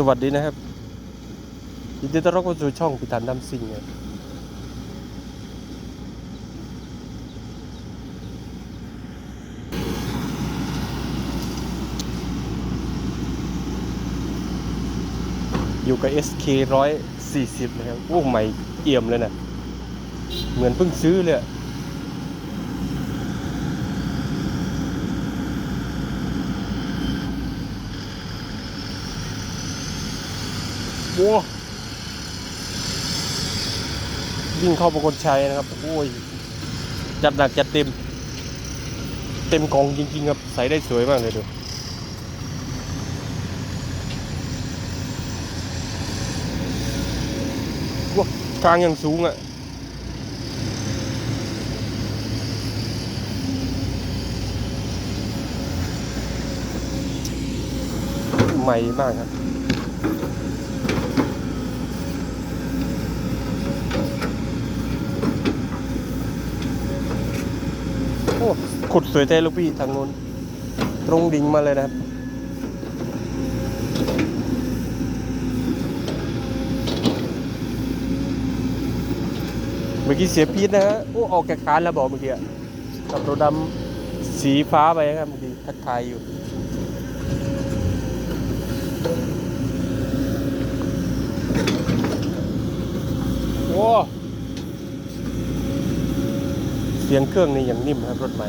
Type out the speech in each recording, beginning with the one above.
สวัสดีนะครับยินดีต้อนรับเข้าสู่ช่องพิธานดำซิ่งครับอยู่กับ SK 140 นะครับโอ้ใหม่เอี่ยมเลยนะ เหมือนเพิ่งซื้อเลย โว้วิ่งเข้าประกลชัยนะครับ โอ้ย จัดหนักจัดเต็ม เต็มกองจริงๆครับใส่ได้สวยมากเลยดูว้าวกลางอย่างสูงอะ่ะใหม่มากครับ โอ้ ขุดสวยแท้ลูกพี่ทางนู้น ตรงดิ่งมาเลยนะครับ เมื่อกี้เสียพีทนะฮะโอ้ออกจากคานแล้วบอกเมื่อกี้อะกับตัวดำสีฟ้าไปครับเมื่อกี้ทักทายอยู่โอ้เสียงเครื่องนี่อย่างนิ่มครับรถใหม่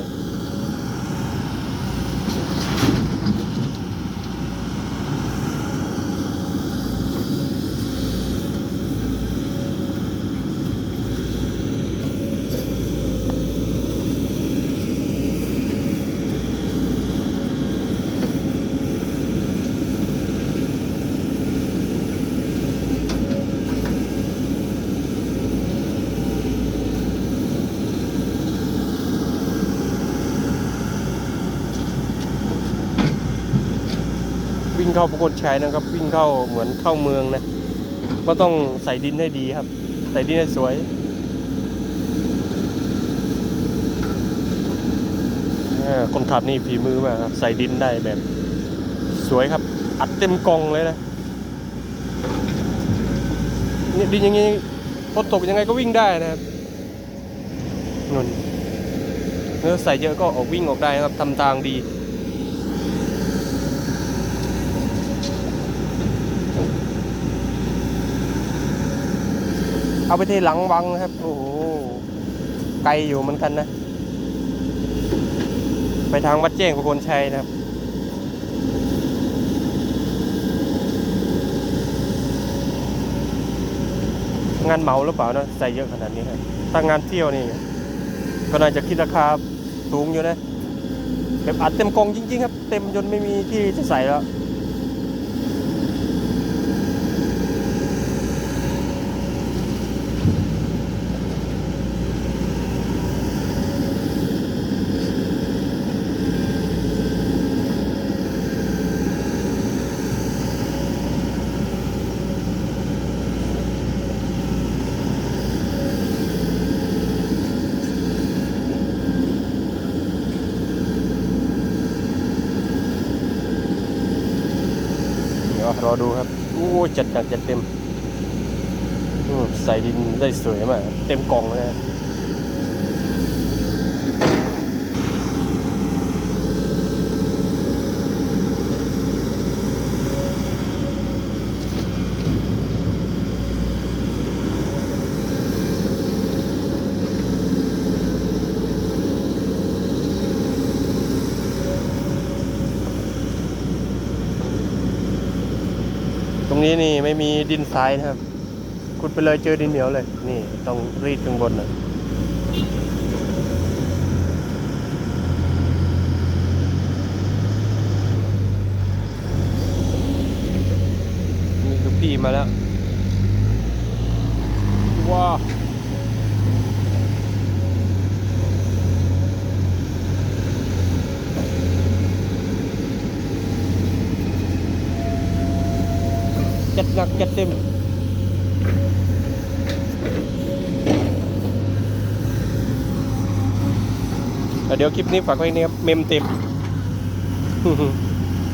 งเข้าประกฏชัยนะครับ วิ่งเข้าเหมือนเข้าเมืองนะ ก็ต้องใส่ดินให้ดีครับ ใส่ดินให้สวยคนขับนี่ฝีมือมากครับ ใส่ดินได้แบบ สวยครับ อัดเต็มกองเลยนะนี่ดินอย่างงี้พอตกยังไงก็วิ่งได้นะครับนุ่นเนื้อใส่เยอะก็ออกวิ่งออกได้นะครับทำทางดี เอาไปที่หลังวังนะครับ โอ้โห ไกลอยู่เหมือนกันนะ ไปทางวัดแจ้งประคนชัยนะครับ งานเหมาหรือเปล่านะใส่เยอะขนาดนี้ครับถ้างานเที่ยวนี่ ก็น่าจะคิดราคาสูงอยู่นะแบบอัดเต็มกองจริง ๆ ครับ เต็มจนไม่มีที่จะใส่แล้ว รอดูครับโอ้จัดหนักจัดเต็มอืมใส่ดินได้สวยมาก เต็มกล่องเลย รงนี้นี่ไม่มีดินทรายนะครับขุดไปเลยเจอดินเหนียวเลย นี่ต้องรีดข้างบนนะนี่ลูกพี่มาแล้วว้าว จัดหนักจัดเต็มเดี๋ยวคลิปนี้ฝากไว้นะครับเมมเต็ม